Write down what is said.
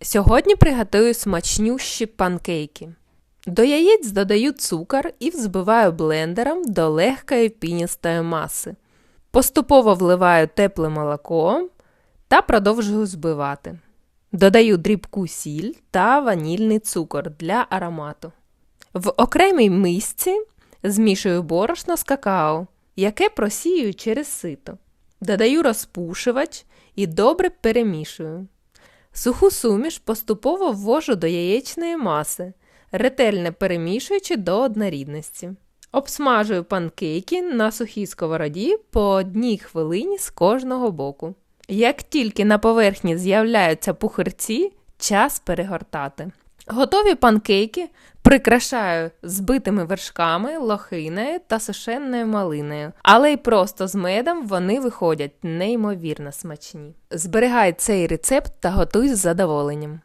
Сьогодні приготую смачнющі панкейки. До яєць додаю цукор і взбиваю блендером до легкої піністої маси. Поступово вливаю тепле молоко та продовжую збивати. Додаю дрібку сіль та ванільний цукор для аромату. В окремій мисці змішую борошно з какао, яке просію через сито. Додаю розпушувач і добре перемішую. Суху суміш поступово ввожу до яєчної маси, ретельно перемішуючи до однорідності. Обсмажую панкейки на сухій сковороді по одній хвилині з кожного боку. Як тільки на поверхні з'являються пухирці, час перегортати. Готові панкейки прикрашаю збитими вершками, лохиною та сушеною малиною, але й просто з медом вони виходять неймовірно смачні. Зберігай цей рецепт та готуй з задоволенням.